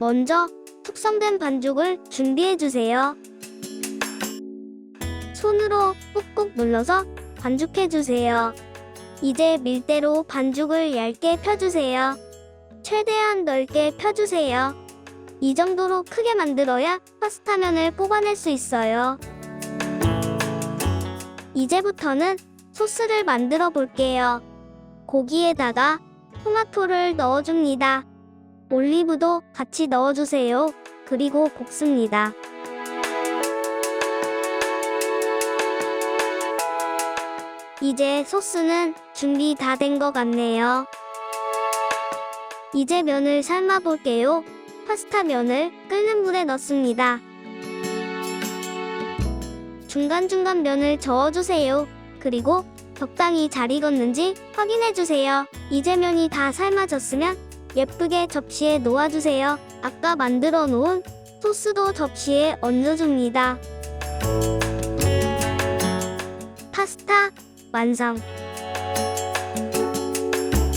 먼저 숙성된 반죽을 준비해 주세요. 손으로 꾹꾹 눌러서 반죽해 주세요. 이제 밀대로 반죽을 얇게 펴주세요. 최대한 넓게 펴주세요. 이 정도로 크게 만들어야 파스타면을 뽑아낼 수 있어요. 이제부터는 소스를 만들어 볼게요. 고기에다가 토마토를 넣어줍니다. 올리브도 같이 넣어주세요. 그리고 볶습니다. 이제 소스는 준비 다 된 것 같네요. 이제 면을 삶아 볼게요. 파스타 면을 끓는 물에 넣습니다. 중간중간 면을 저어주세요. 그리고 적당히 잘 익었는지 확인해주세요. 이제 면이 다 삶아졌으면 예쁘게 접시에 놓아주세요. 아까 만들어 놓은 소스도 접시에 얹어줍니다. 파스타 완성!